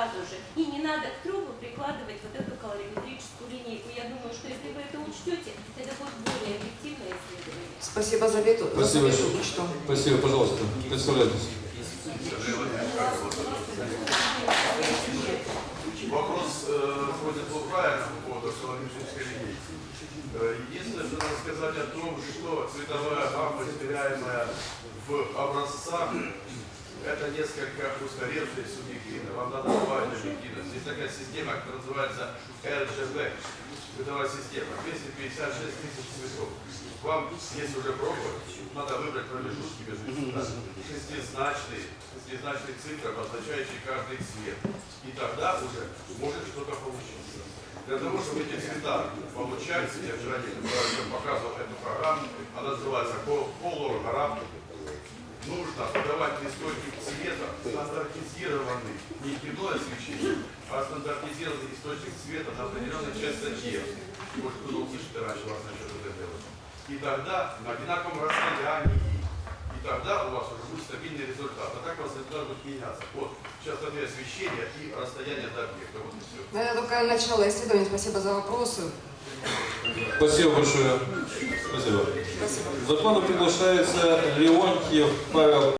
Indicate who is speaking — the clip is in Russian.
Speaker 1: сразу же. И не надо к трубу прикладывать вот эту калориметрическую линейку. Я думаю, что если вы это учтете, это будет более объективное исследование.
Speaker 2: Спасибо за ответ.
Speaker 3: Спасибо.
Speaker 2: За
Speaker 3: Спасибо, пожалуйста, представляйтесь.
Speaker 4: Вопрос э, вроде был правильный по поводу калориметрической линейки. Э, Единственное, что надо сказать о том, что цветовая гамма, измеряемая в образцах, это несколько устаревшая и субъективно. Вам надо такая система, которая называется RGB, цветовая система, 256 тысяч цветов. Вам, если уже пробовать, надо выбрать промежутки между. Шестизначные, шестизначные цифры, обозначающие каждый цвет. И тогда уже может что-то получиться. Для того, чтобы эти цвета получать, я вчера не показывал эту программу, она называется Graph, нужно подавать источник цвета стандартизированный, не кино освещение, а стандартизированный источник цвета на определенной частоте. Может, кто-то услышит раньше вас насчет это делать. И тогда на одинаковом расстоянии, и тогда у вас уже будет стабильный результат. А так у вас результат будет меняться. Вот, частоты освещения и расстояние до объекта. Вот и все.
Speaker 2: Ну, это только начало исследования. Спасибо за вопросы.
Speaker 3: Спасибо большое. Спасибо.
Speaker 2: Спасибо.
Speaker 3: Докладу приглашается Леонтьев Павел